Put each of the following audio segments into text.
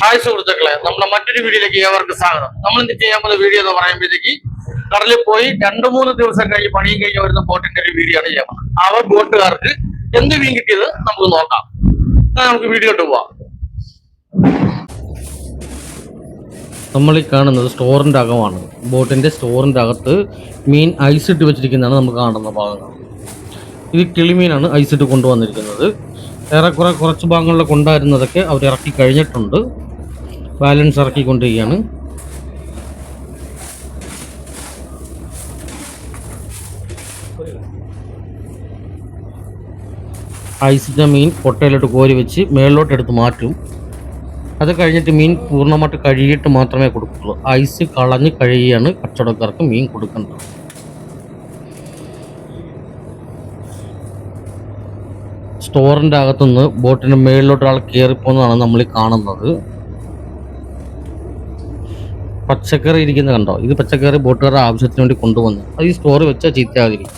Hi സുഹൃത്തുക്കളെ നമ്മുടെ മറ്റൊരു വീഡിയോയിലേക്ക് ഏവർക്ക് സ്വാഗതം. നമ്മൾ ഇന്ന് ചെയ്യാൻ പോകുന്ന വീഡിയോ എന്ന് പറയുമ്പോഴത്തേക്ക് കടലിൽ പോയി രണ്ടു മൂന്ന് ദിവസം കഴിഞ്ഞ് പണിയും കഴിഞ്ഞ് വരുന്ന ബോട്ടിന്റെ ഒരു വീഡിയോ ആണ് ചെയ്യാൻ പോകുന്നത്. ആ ബോട്ടുകാർക്ക് എന്ത് മീൻ കിട്ടിയത് നമുക്ക് നോക്കാം. നമുക്ക് വീഡിയോ ഇട്ട് പോവാം. നമ്മൾ ഈ കാണുന്നത് സ്റ്റോറിന്റെ അകമാണ്. ബോട്ടിന്റെ സ്റ്റോറിന്റെ അകത്ത് മീൻ ഐസ് ഇട്ട് വെച്ചിരിക്കുന്നതാണ് നമുക്ക് കാണുന്ന ഭാഗങ്ങൾ ഇത് കിളിമീനാണ് ഐസ് ഇട്ട് കൊണ്ടുവന്നിരിക്കുന്നത്. ഏറെക്കുറെ കുറച്ച് ഭാഗങ്ങളിൽ കൊണ്ടായിരുന്നതൊക്കെ അവർ ഇറക്കി കഴിഞ്ഞിട്ടുണ്ട്. ബാലൻസ് ഇറക്കിക്കൊണ്ടിരിക്കുകയാണ്. ഐസിന്റെ മീൻ പൊട്ടയിലോട്ട് കോരി വെച്ച് മേളിലോട്ട് എടുത്ത് മാറ്റും. അത് കഴിഞ്ഞിട്ട് മീൻ പൂർണമായിട്ട് കഴുകിയിട്ട് മാത്രമേ കൊടുക്കുള്ളൂ. ഐസ് കളഞ്ഞ് കഴുകിയാണ് കച്ചവടക്കാർക്ക് മീൻ കൊടുക്കേണ്ടത്. സ്റ്റോറിന്റെ അകത്തുനിന്ന് ബോട്ടിന്റെ മേളിലോട്ട് ഒരാൾ കയറിപ്പോകുന്നതാണ് നമ്മൾ കാണുന്നത്. പച്ചക്കറി ഇരിക്കുന്നത് കണ്ടോ? ഇത് പച്ചക്കറി ബോട്ടുകാരുടെ ആവശ്യത്തിന് വേണ്ടി കൊണ്ടുവന്നു. അത് ഈ സ്റ്റോറിൽ വെച്ചാൽ ചീത്തയാകില്ല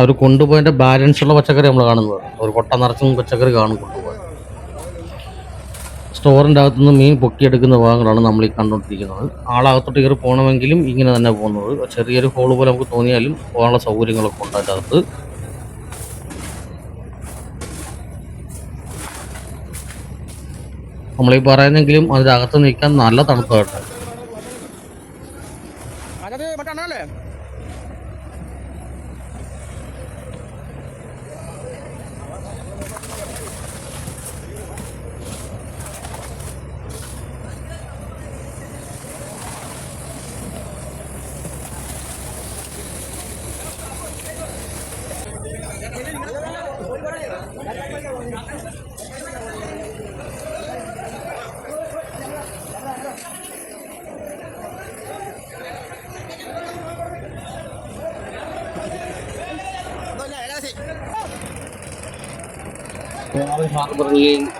അവർ കൊണ്ടുപോയതിന്റെ ബാലൻസ് ഉള്ള പച്ചക്കറി നമ്മൾ കാണുന്നത്. ഒരു കൊട്ട നിറച്ചും പച്ചക്കറി കാണും കൊണ്ടുപോകാൻ. സ്റ്റോറിന്റെ അകത്തുനിന്ന് മീൻ പൊക്കിയെടുക്കുന്ന ഭാഗങ്ങളാണ് നമ്മൾ ഈ കണ്ടുകൊണ്ടിരിക്കുന്നത്. ആളകത്തോട്ട് കയറി പോകണമെങ്കിലും ഇങ്ങനെ തന്നെ പോകുന്നത്. ചെറിയൊരു ഹോൾ പോലെ നമുക്ക് തോന്നിയാലും പോകാനുള്ള സൗകര്യങ്ങളൊക്കെ ഉണ്ട് അതിന്റെ അകത്ത് നമ്മളീ പറയുന്നെങ്കിലും അതിന്റെ അകത്ത് നിൽക്കാൻ നല്ല തണുപ്പായിട്ട് മറ്റാണല്ലേ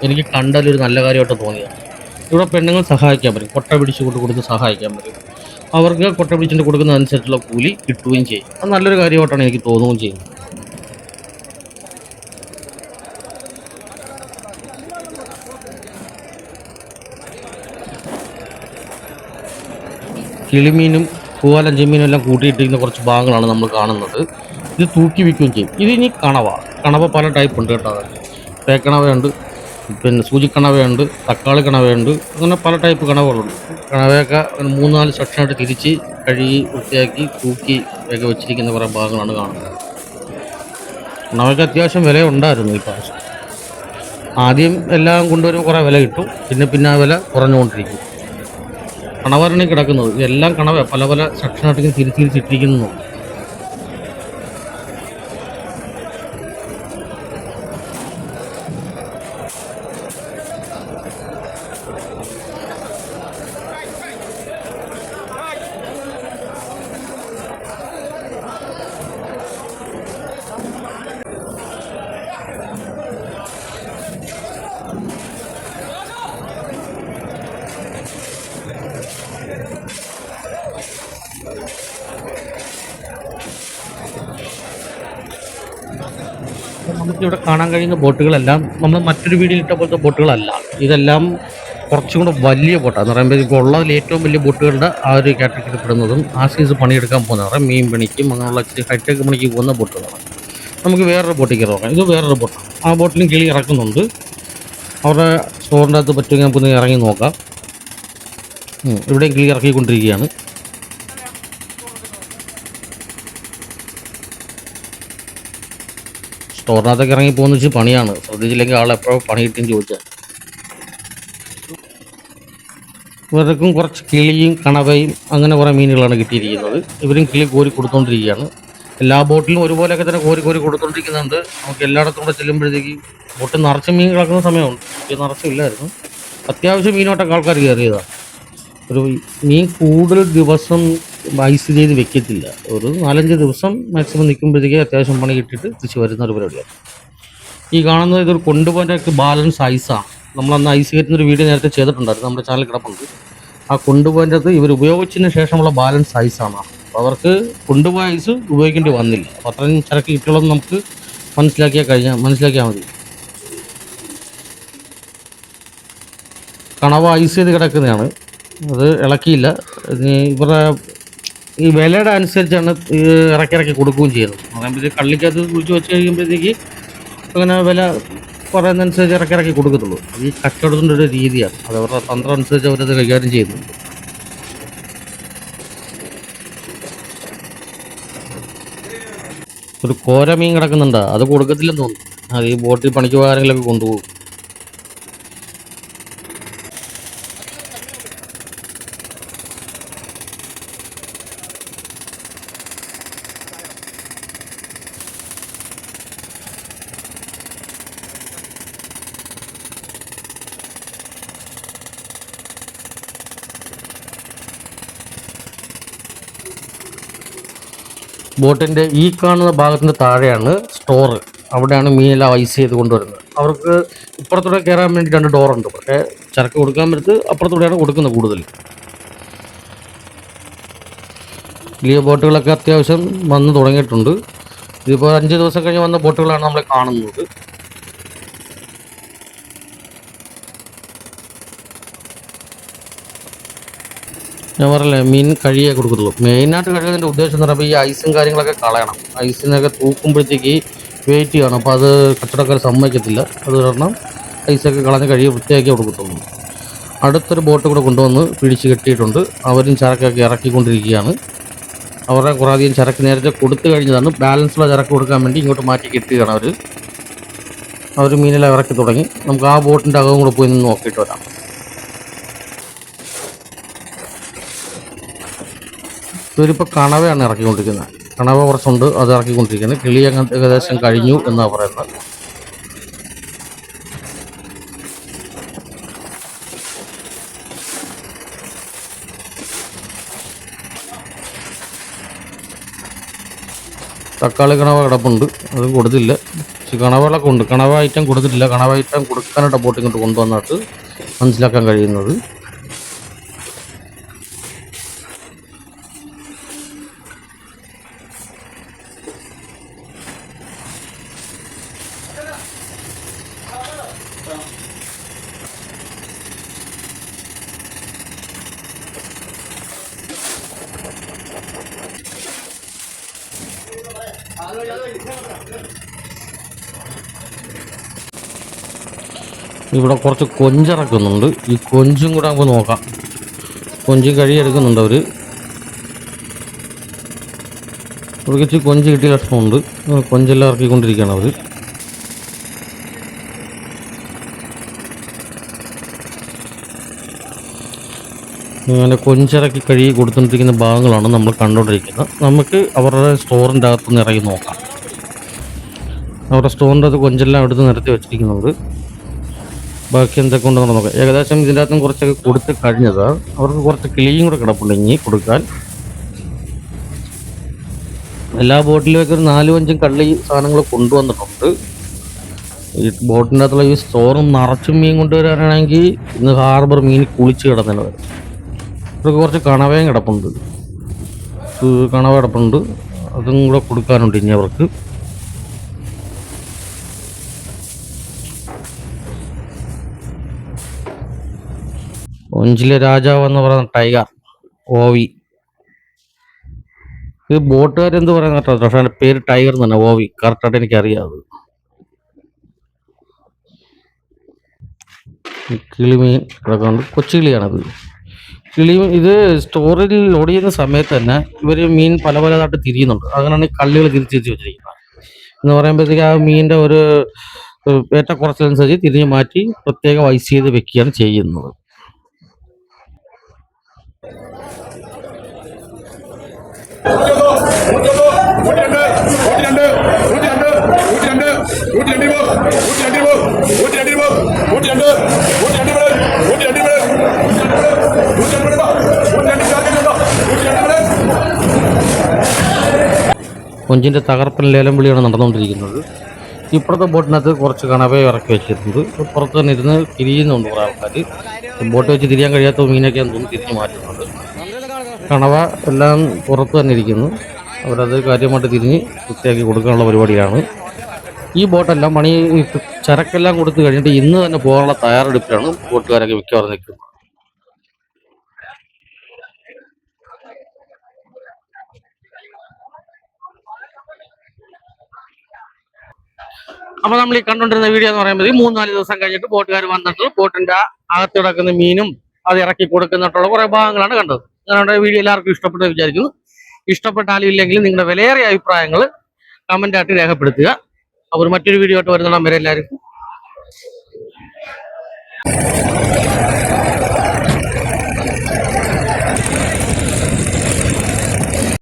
എനിക്ക് കണ്ടതിലൊരു നല്ല കാര്യമായിട്ട് തോന്നിയതാണ് ഇവിടെ പെണ്ണുങ്ങൾ സഹായിക്കാൻ പറ്റും. കൊട്ട പിടിച്ചു കൊണ്ട് കൊടുത്ത് സഹായിക്കാൻ പറ്റും. അവർക്ക് കൊട്ട കൊടുക്കുന്ന അനുസരിച്ചുള്ള കൂലി കിട്ടുകയും ചെയ്യും. അത് നല്ലൊരു കാര്യമായിട്ടാണ് എനിക്ക് തോന്നുകയും ചെയ്യുന്നത്. കിളിമീനും പൂവാലം ചെമ്മീനും എല്ലാം കൂട്ടിയിട്ടിരിക്കുന്ന കുറച്ച് ഭാഗങ്ങളാണ് നമ്മൾ കാണുന്നത്. ഇത് തൂക്കി വിൽക്കുകയും ചെയ്യും. ഇത് ഇനി കണവ. കണവ പല ടൈപ്പ് ഉണ്ട് കേട്ടോ. തേക്കണവയുണ്ട് പിന്നെ സൂചിക്കണവയുണ്ട് തക്കാളി കണവയുണ്ട് അങ്ങനെ പല ടൈപ്പ് കണവകളുണ്ട്. കണവയൊക്കെ മൂന്ന് മൂന്നാൽ സെക്ഷനായിട്ട് തിരിച്ച് കഴുകി വൃത്തിയാക്കി തൂക്കി ഒക്കെ വെച്ചിരിക്കുന്ന കുറേ ഭാഗങ്ങളാണ് കാണുന്നത്. കണവയ്ക്ക് അത്യാവശ്യം വില ഉണ്ടായിരുന്നു ഈ പ്രാവശ്യം. ആദ്യം എല്ലാം കൊണ്ടുവരുമ്പോൾ കുറേ വില കിട്ടും. പിന്നെ പിന്നെ ആ വില കുറഞ്ഞുകൊണ്ടിരിക്കും. കണവരണി കിടക്കുന്നത്. ഇതെല്ലാം കണവ പല പല സെക്ഷനായിട്ട് തിരിച്ച് തിരിച്ചിട്ടിരിക്കുന്നു നമുക്കിവിടെ കാണാൻ കഴിയുന്ന ബോട്ടുകളെല്ലാം നമ്മൾ മറ്റൊരു വീടിൽ ഇട്ട പോലത്തെ ബോട്ടുകളല്ല. ഇതെല്ലാം കുറച്ചും കൂടെ വലിയ ബോട്ടാണ് പറയുമ്പോൾ ഇപ്പോൾ ഉള്ളതിൽ ഏറ്റവും വലിയ ബോട്ടുകളുടെ ആ ഒരു കാറ്റഗറിയിൽ പെടുന്നതും ആ സീസ് പണിയെടുക്കാൻ പോകുന്നവരെ മീൻ പണിക്കും അങ്ങനെയുള്ള ഹൈടെക് പണിക്ക് പോകുന്ന ബോട്ടുകളാണ്. നമുക്ക് വേറൊരു ബോട്ടിൽ കയറി നോക്കാം ഇത് വേറൊരു ബോട്ടാണ്. ആ ബോട്ടിലും കിളി ഇറക്കുന്നുണ്ട്. അവരുടെ സ്റ്റോറിന്റെ അകത്ത് പറ്റുമെങ്കിൽ നമുക്കൊന്ന് ഇറങ്ങി നോക്കാം. ഇവിടെയും കിളി ഇറക്കിക്കൊണ്ടിരിക്കുകയാണ് സ്റ്റോറിനകത്തൊക്കെ ഇറങ്ങി പോകുന്ന വെച്ച് പണിയാണ്. ശ്രദ്ധിച്ചില്ലെങ്കിൽ ആൾ എപ്പോഴും പണി കിട്ടിയെന്ന് ചോദിച്ചാൽ ഇവർക്കും കുറച്ച് കിളിയും കണവയും അങ്ങനെ കുറേ മീനുകളാണ് കിട്ടിയിരിക്കുന്നത്. ഇവരും കിളി കോരി കൊടുത്തോണ്ടിരിക്കുകയാണ്. എല്ലാ ബോട്ടിലും ഒരുപോലെയൊക്കെ തന്നെ കോരി കോരി കൊടുത്തോണ്ടിരിക്കുന്നുണ്ട്. നമുക്ക് എല്ലായിടത്തും കൂടെ ചെല്ലുമ്പോഴത്തേക്ക് ബോട്ട് നിറച്ച് മീൻ കിടക്കുന്ന സമയമുണ്ട്. നിറച്ചില്ലായിരുന്നു. അത്യാവശ്യം മീനോട്ടൊക്കെ ആൾക്കാർ കയറിയതാണ് ഒരു മീൻ കൂടുതൽ ദിവസം ഐസ് ചെയ്ത് വെക്കത്തില്ല. ഒരു നാലഞ്ച് ദിവസം മാക്സിമം നിൽക്കുമ്പോഴത്തേക്ക് അത്യാവശ്യം പണി കിട്ടിയിട്ട് തിരിച്ച് വരുന്ന ഒരു പരിപാടിയാണ്. ഈ കാണുന്നത് ഇതൊരു കൊണ്ടുപോകാനൊക്കെ ബാലൻസ് ഐസാണ് നമ്മളന്ന് ഐസ് കയറ്റുന്ന ഒരു വീഡിയോ നേരത്തെ ചെയ്തിട്ടുണ്ടായിരുന്നു. നമ്മുടെ ചാനൽ കിടപ്പുണ്ട്. ആ കൊണ്ടുപോകാന്റെ ഇവർ ഉപയോഗിച്ചതിന് ശേഷമുള്ള ബാലൻസ് ഐസാണ് അപ്പോൾ അവർക്ക് കൊണ്ടുപോയ ഐസ് ഉപയോഗിക്കേണ്ടി വന്നില്ല. അപ്പോൾ അത്രയും ചരക്ക് കിട്ടുള്ളൂ നമുക്ക് മനസ്സിലാക്കിയാൽ കഴിഞ്ഞാൽ മനസ്സിലാക്കിയാൽ മതി. കണവ ഐസ് ചെയ്ത് കിടക്കുന്നതാണ്. അത് ഇളക്കിയില്ല. ഇവരുടെ ഈ വിലയുടെ അനുസരിച്ചാണ് ഇറക്കി ഇറക്കി കൊടുക്കുകയും ചെയ്യുന്നത്. പറയുമ്പോഴത്തേക്ക് കള്ളിക്കകത്ത് കുഴിച്ച് വെച്ച് കഴിയുമ്പോഴത്തേക്ക് അങ്ങനെ വില പറയുന്നതനുസരിച്ച് ഇറക്കി ഇറക്കി കൊടുക്കത്തുള്ളൂ. ഈ കച്ചവടത്തിന്റെ ഒരു രീതിയാണ്. അത് അവരുടെ തന്ത്രം അനുസരിച്ച് അവരത് കൈകാര്യം ചെയ്യുന്നുണ്ട്. ഒരു കോരമീൻ കിടക്കുന്നുണ്ട്. അത് കൊടുക്കത്തില്ലെന്ന് തോന്നുന്നു. അത് ഈ ബോട്ടിൽ പണിക്ക് പോകാരെങ്കിലൊക്കെ കൊണ്ടുപോകും. ബോട്ടിന്റെ ഈ കാണുന്ന ഭാഗത്തിന്റെ താഴെയാണ് സ്റ്റോർ അവിടെയാണ് മീനെല്ലാം ഐസ് ചെയ്ത് കൊണ്ടുവരുന്നത്. അവർക്ക് ഇപ്പുറത്തൂടെ കയറാൻ വേണ്ടി രണ്ട് ഡോറുണ്ട് പക്ഷേ ചരക്ക് കൊടുക്കാൻ പറ്റത്ത് അപ്പുറത്തൂടെയാണ് കൊടുക്കുന്നത് കൂടുതൽ. വലിയ ബോട്ടുകളൊക്കെ അത്യാവശ്യം വന്ന് തുടങ്ങിയിട്ടുണ്ട്. ഇതിപ്പോൾ അഞ്ച് ദിവസം കഴിഞ്ഞ് വന്ന ബോട്ടുകളാണ് നമ്മൾ കാണുന്നത്. ഞാൻ പറഞ്ഞില്ലേ മീൻ കഴിയേ കൊടുക്കത്തുള്ളൂ. മെയിനായിട്ട് കഴിയുന്നതിന്റെ ഉദ്ദേശം എന്ന് പറയുമ്പോൾ ഈ ഐസും കാര്യങ്ങളൊക്കെ കളയണം. ഐസിനൊക്കെ തൂക്കുമ്പോഴത്തേക്ക് വെയിറ്റ് ചെയ്യണം. അപ്പോൾ അത് കച്ചവടക്കാർ സമ്മതിക്കത്തില്ല. അത് കാരണം ഐസൊക്കെ കളഞ്ഞ് കഴിയെ വൃത്തിയാക്കി കൊടുക്കത്തുള്ളൂ. അടുത്തൊരു ബോട്ട് കൂടെ കൊണ്ടുവന്ന് പിടിച്ച് കെട്ടിയിട്ടുണ്ട്. അവരും ചരക്കൊക്കെ ഇറക്കിക്കൊണ്ടിരിക്കുകയാണ്. അവരുടെ കുറേ അധികം ചരക്ക് നേരത്തെ കൊടുത്തു കഴിഞ്ഞതാണ്. ബാലൻസുള്ള ചരക്ക് കൊടുക്കാൻ വേണ്ടി ഇങ്ങോട്ട് മാറ്റി കെട്ടുകയാണ് അവർ അവർ മീനെല്ലാം ഇറക്കി തുടങ്ങി. നമുക്ക് ആ ബോട്ടിന്റെ അകവും കൂടെ പോയി നിന്ന് നോക്കിയിട്ട് വരാം. ഇവരിപ്പോൾ കണവയാണ് ഇറക്കിക്കൊണ്ടിരിക്കുന്നത്. കണവ കുറച്ചുണ്ട് അത് ഇറക്കിക്കൊണ്ടിരിക്കുന്നത് കിളി ഏകദേശം കഴിഞ്ഞു എന്നാണ് പറയുന്നത്. തക്കാളി കണവ കിടപ്പുണ്ട് അത് കൊടുത്തില്ല. പക്ഷെ കണവകളൊക്കെ ഉണ്ട്. കണവ ഐറ്റം കൊടുത്തിട്ടില്ല. കണവ ഐറ്റം കൊടുക്കാനായിട്ട് ബോട്ടിങ്ങോട്ട് കൊണ്ടുവന്നിട്ട് മനസ്സിലാക്കാൻ കഴിയുന്നത്. ഇവിടെ കുറച്ച് കൊഞ്ചിറക്കുന്നുണ്ട്. ഈ കൊഞ്ചും കൂടെ നമുക്ക് നോക്കാം. കൊഞ്ച് കഴിയെടുക്കുന്നുണ്ട് അവർ അവർക്ക് ഇച്ചിരി കൊഞ്ച് കിട്ടിയ ലക്ഷണമുണ്ട്. കൊഞ്ചെല്ലാം ഇറക്കിക്കൊണ്ടിരിക്കുകയാണ് അവർ അങ്ങനെ കൊഞ്ചിറക്കി കഴുകി കൊടുത്തുകൊണ്ടിരിക്കുന്ന ഭാഗങ്ങളാണ് നമ്മൾ കണ്ടുകൊണ്ടിരിക്കുന്നത്. നമുക്ക് അവരുടെ സ്റ്റോറിന്റെ അകത്ത് ഇറങ്ങി നോക്കാം. അവരുടെ സ്റ്റോറിന്റെ അകത്ത് കൊഞ്ചെല്ലാം എടുത്ത് നിരത്തി വെച്ചിരിക്കുന്നുണ്ട് ബാക്കി എന്തൊക്കെ ഉണ്ടെന്ന് നോക്കാം. ഏകദേശം ഇതിന്റെ അകത്തും കുറച്ചൊക്കെ കൊടുത്ത് കഴിഞ്ഞത്. അവർക്ക് കുറച്ച് കിളിയും കൂടെ കിടപ്പുണ്ടെങ്കിൽ കൊടുക്കാൻ. എല്ലാ ബോട്ടിലേക്ക് ഒരു നാലും അഞ്ചും കള്ളി സാധനങ്ങൾ കൊണ്ടുവന്നിട്ടുണ്ട്. ഈ ബോട്ടിന്റെ അകത്തുള്ള ഈ സ്റ്റോറും നിറച്ചും മീൻ കൊണ്ടുവരാനാണെങ്കിൽ ഇന്ന് ഹാർബർ മീൻ കുളിച്ച് കിടന്നതിന് വരും ഇവർക്ക് കുറച്ച് കണവയും കിടപ്പുണ്ട്. കണവ കിടപ്പുണ്ട്. അതും കൂടെ കൊടുക്കാനുണ്ട് ഇനി അവർക്ക്. ഒഞ്ചിലെ രാജാവ് എന്ന് പറയുന്ന ടൈഗർ ഓവി. ഇത് ബോട്ടുകാരെന്ത് പറയുന്ന പക്ഷേ എന്റെ പേര് ടൈഗർ തന്നെ ഓവി. കറക്റ്റായിട്ട് എനിക്കറിയാം കിളിമീൻ കിടക്കുന്നുണ്ട്. കൊച്ചു കിളിയാണത്. കിളി ഇത് സ്റ്റോറിൽ ലോഡ് ചെയ്യുന്ന സമയത്ത് തന്നെ ഇവർ മീൻ പല പലതായിട്ട് തിരിയുന്നുണ്ട് അങ്ങനെയാണ് കള്ളികൾ തിരിച്ച് തിരിച്ച് വെച്ചിരിക്കുന്നത് എന്ന് പറയുമ്പോഴത്തേക്ക് ആ മീനിന്റെ ഒരു ഏറ്റക്കുറച്ചിലനുസരിച്ച് തിരിഞ്ഞ് മാറ്റി പ്രത്യേകം വൈസ് ചെയ്ത് വെക്കുകയാണ് ചെയ്യുന്നത് നൂറ്റിരണ്ട് നൂറ്റിരണ്ട് നൂറ്റിരണ്ട് ഊട്ടി രണ്ടി രൂപ ഊട്ടി രണ്ടി രൂപ നൂറ്റിരണ്ട് നൂറ്റിരണ്ട് രൂപ രൂപ രൂപ നൂറ്റിരണ്ട് ചാർജുണ്ടോ രൂപ കൊഞ്ചിന്റെ തകർപ്പൻ ലേലം വിളിയാണ് നടന്നുകൊണ്ടിരിക്കുന്നത്. ഇപ്പുറത്തെ ബോട്ടിനകത്ത് കുറച്ച് കണവയെ ഇറക്കി വെച്ചിട്ടുണ്ട്. ഇപ്പുറത്ത് തന്നെ ഇരുന്ന് തിരിയുന്നുണ്ട് കുറേ ആൾക്കാർ ബോട്ട് വെച്ച് തിരിയാൻ കഴിയാത്ത മീനൊക്കെ തോന്നുന്നു തിരിഞ്ഞ് മാറ്റുന്നുണ്ട്. കണവ എല്ലാം പുറത്ത് തന്നെ ഇരിക്കുന്നു. അവരത് കാര്യമായിട്ട് തിരിഞ്ഞ് വൃത്തിയാക്കി കൊടുക്കാനുള്ള പരിപാടിയാണ്. ഈ ബോട്ടെല്ലാം പണി ചരക്കെല്ലാം കൊടുത്തു കഴിഞ്ഞിട്ട് ഇന്ന് തന്നെ പോകാനുള്ള തയ്യാറെടുപ്പിലാണ് ബോട്ടുകാരൊക്കെ മിക്കവാറും നിൽക്കുന്നത്. അപ്പൊ നമ്മൾ ഈ കണ്ടുകൊണ്ടിരുന്ന വീഡിയോ എന്ന് പറയുമ്പോൾ ഈ നാല് ദിവസം കഴിഞ്ഞിട്ട് ബോട്ടുകാർ വന്നിട്ട് ബോട്ടിന്റെ അകത്ത് കിടക്കുന്ന മീനും അത് ഇറക്കി കൊടുക്കുന്നിട്ടുള്ള കുറെ ഭാഗങ്ങളാണ് കണ്ടത്. നിങ്ങളുടെ വീഡിയോ എല്ലാവർക്കും ഇഷ്ടപ്പെട്ടു വിചാരിക്കുന്നു. ഇഷ്ടപ്പെട്ടാലും ഇല്ലെങ്കിൽ നിങ്ങളുടെ വിലയേറിയ അഭിപ്രായങ്ങൾ കമന്റ് ആയിട്ട് രേഖപ്പെടുത്തുക. അപ്പോൾ മറ്റൊരു വീഡിയോ ആയിട്ട് വരുന്നിടം വരെ എല്ലാവർക്കും.